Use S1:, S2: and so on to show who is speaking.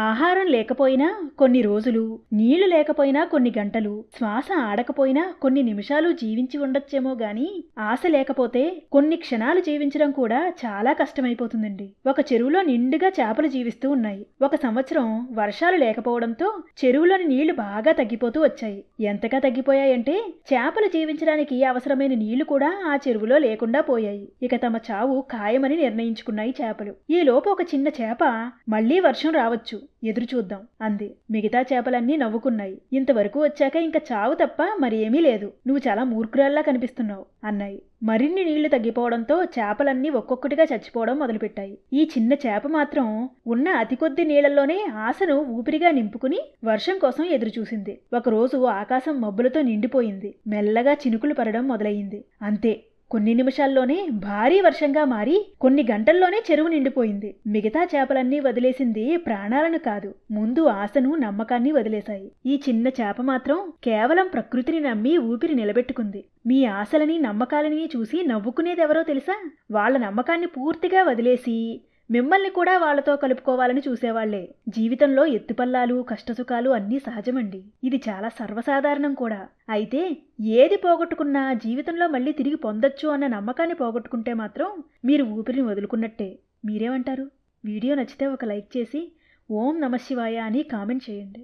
S1: ఆహారం లేకపోయినా కొన్ని రోజులు నీళ్ళు లేకపోయినా కొన్ని గంటలు శ్వాస ఆడకపోయినా కొన్ని నిమిషాలు జీవించి ఉండొచ్చేమో గాని ఆశ లేకపోతే కొన్ని క్షణాలు జీవించడం కూడా చాలా కష్టమైపోతుందండి. ఒక చెరువులో నిండుగా చేపలు జీవిస్తూ ఉన్నాయి. ఒక సంవత్సరం వర్షాలు లేకపోవడంతో చెరువులోని నీళ్ళు బాగా తగ్గిపోతూ వచ్చాయి. ఎంతగా తగ్గిపోయాయంటే చేపలు జీవించడానికి అవసరమైన నీళ్ళు కూడా ఆ చెరువులో లేకుండా పోయాయి. ఇక తమ చావు ఖాయమని నిర్ణయించుకున్నాయి చేపలు. ఈ లోపు ఒక చిన్న చేప మళ్ళీ వర్షం రావచ్చు. ఎదురు చూద్దాం అంది. మిగతా చేపలన్నీ నవ్వుకున్నాయి. ఇంతవరకు వచ్చాక ఇంకా చావు తప్ప మరేమీ లేదు. నువ్వు చాలా మూర్ఖురాల్లా కనిపిస్తున్నావు అన్నాయి. మరిన్ని నీళ్ళు తగ్గిపోవడంతో చేపలన్నీ ఒక్కొక్కటిగా చచ్చిపోవడం మొదలుపెట్టాయి. ఈ చిన్న చేప మాత్రం ఉన్న అతి కొద్ది నీళ్ళలోనే ఆశను ఊపిరిగా నింపుకుని వర్షం కోసం ఎదురుచూసింది. ఒకరోజు ఆకాశం మబ్బులతో నిండిపోయింది. మెల్లగా చినుకులు పడడం మొదలయ్యింది. అంతే కొన్ని నిమిషాల్లోనే భారీ వర్షంగా మారి కొన్ని గంటల్లోనే చెరువు నిండిపోయింది. మిగతా చేపలన్నీ వదిలేసింది ప్రాణాలను కాదు ముందు ఆశను నమ్మకాన్ని వదిలేశాయి. ఈ చిన్న చేప మాత్రం కేవలం ప్రకృతిని నమ్మి ఊపిరి నిలబెట్టుకుంది. మీ ఆశలని నమ్మకాలని చూసి నవ్వుకునేదెవరో తెలుసా? వాళ్ళ నమ్మకాన్ని పూర్తిగా వదిలేసి మిమ్మల్ని కూడా వాళ్ళతో కలుపుకోవాలని చూసేవాళ్ళే. జీవితంలో ఎత్తుపల్లాలు కష్టసుఖాలు అన్నీ సహజమండి. ఇది చాలా సర్వసాధారణం కూడా. అయితే ఏది పోగొట్టుకున్నా జీవితంలో మళ్ళీ తిరిగి పొందొచ్చు అన్న నమ్మకాన్ని పోగొట్టుకుంటే మాత్రం మీరు ఊపిరిని వదులుకున్నట్టే. మీరేమంటారు? వీడియో నచ్చితే ఒక లైక్ చేసి ఓం నమశివాయ అని కామెంట్ చేయండి.